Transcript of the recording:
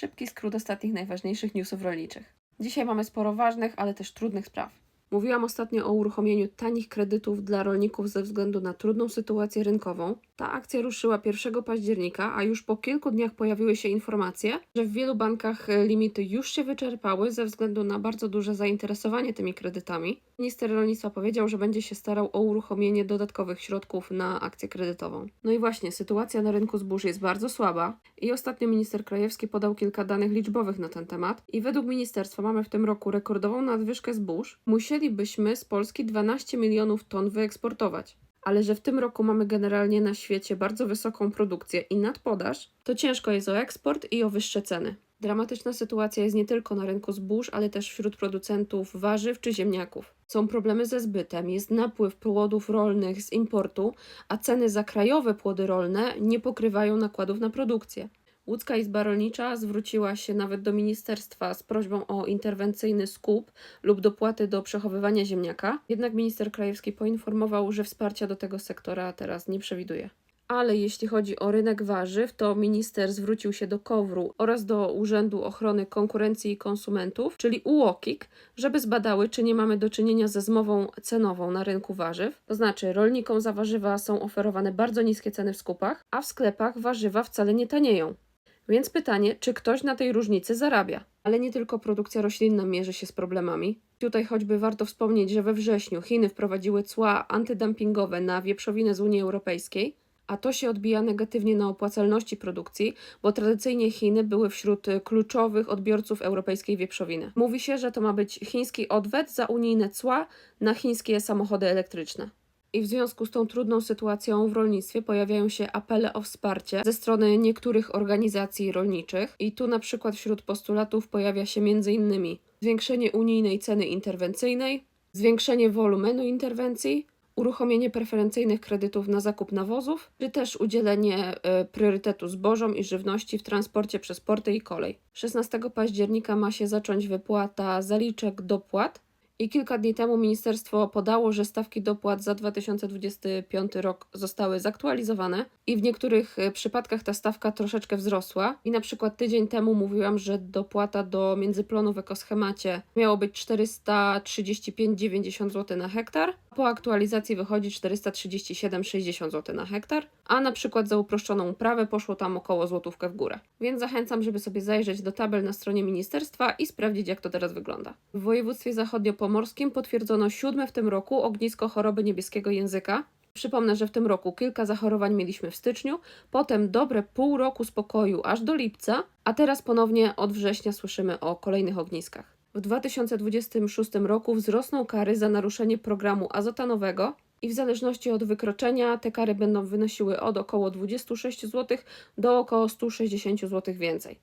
Szybki skrót ostatnich najważniejszych newsów rolniczych. Dzisiaj mamy sporo ważnych, ale też trudnych spraw. Mówiłam ostatnio o uruchomieniu tanich kredytów dla rolników ze względu na trudną sytuację rynkową. Ta akcja ruszyła 1 października, a już po kilku dniach pojawiły się informacje, że w wielu bankach e, limity już się wyczerpały ze względu na bardzo duże zainteresowanie tymi kredytami. Minister rolnictwa powiedział, że będzie się starał o uruchomienie dodatkowych środków na akcję kredytową. No i właśnie, sytuacja na rynku zbóż jest bardzo słaba i ostatnio minister Krajewski podał kilka danych liczbowych na ten temat i według ministerstwa mamy w tym roku rekordową nadwyżkę zbóż. Musielibyśmy z Polski 12 milionów ton wyeksportować. Ale że w tym roku mamy generalnie na świecie bardzo wysoką produkcję i nadpodaż, to ciężko jest o eksport i o wyższe ceny. Dramatyczna sytuacja jest nie tylko na rynku zbóż, ale też wśród producentów warzyw czy ziemniaków. Są problemy ze zbytem, jest napływ płodów rolnych z importu, a ceny za krajowe płody rolne nie pokrywają nakładów na produkcję. Łódzka Izba Rolnicza zwróciła się nawet do ministerstwa z prośbą o interwencyjny skup lub dopłaty do przechowywania ziemniaka, jednak minister Krajewski poinformował, że wsparcia do tego sektora teraz nie przewiduje. Ale jeśli chodzi o rynek warzyw, to minister zwrócił się do KOWR-u oraz do Urzędu Ochrony Konkurencji i Konsumentów, czyli UOKiK, żeby zbadały, czy nie mamy do czynienia ze zmową cenową na rynku warzyw. To znaczy, rolnikom za warzywa są oferowane bardzo niskie ceny w skupach, a w sklepach warzywa wcale nie tanieją. Więc pytanie, czy ktoś na tej różnicy zarabia? Ale nie tylko produkcja roślinna mierzy się z problemami. Tutaj choćby warto wspomnieć, że we wrześniu Chiny wprowadziły cła antydumpingowe na wieprzowinę z Unii Europejskiej, a to się odbija negatywnie na opłacalności produkcji, bo tradycyjnie Chiny były wśród kluczowych odbiorców europejskiej wieprzowiny. Mówi się, że to ma być chiński odwet za unijne cła na chińskie samochody elektryczne. I w związku z tą trudną sytuacją w rolnictwie pojawiają się apele o wsparcie ze strony niektórych organizacji rolniczych. I tu na przykład wśród postulatów pojawia się m.in. zwiększenie unijnej ceny interwencyjnej, zwiększenie wolumenu interwencji, uruchomienie preferencyjnych kredytów na zakup nawozów, czy też udzielenie e, priorytetu zbożom i żywności w transporcie przez porty i kolej. 16 października ma się zacząć wypłata zaliczek dopłat i kilka dni temu ministerstwo podało, że stawki dopłat za 2025 rok zostały zaktualizowane i w niektórych e, przypadkach ta stawka troszeczkę wzrosła. I na przykład tydzień temu mówiłam, że dopłata do międzyplonu w ekoschemacie miało być 435,90 zł na hektar. Po aktualizacji wychodzi 437,60 zł na hektar, a na przykład za uproszczoną uprawę poszło tam około złotówkę w górę. Więc zachęcam, żeby sobie zajrzeć do tabel na stronie ministerstwa i sprawdzić, jak to teraz wygląda. W województwie zachodniopomorskim potwierdzono siódme w tym roku ognisko choroby niebieskiego języka. Przypomnę, że w tym roku kilka zachorowań mieliśmy w styczniu, potem dobre pół roku spokoju aż do lipca, a teraz ponownie od września słyszymy o kolejnych ogniskach. W 2026 roku wzrosną kary za naruszenie programu azotanowego i w zależności od wykroczenia te kary będą wynosiły od około 26 zł do około 160 zł więcej.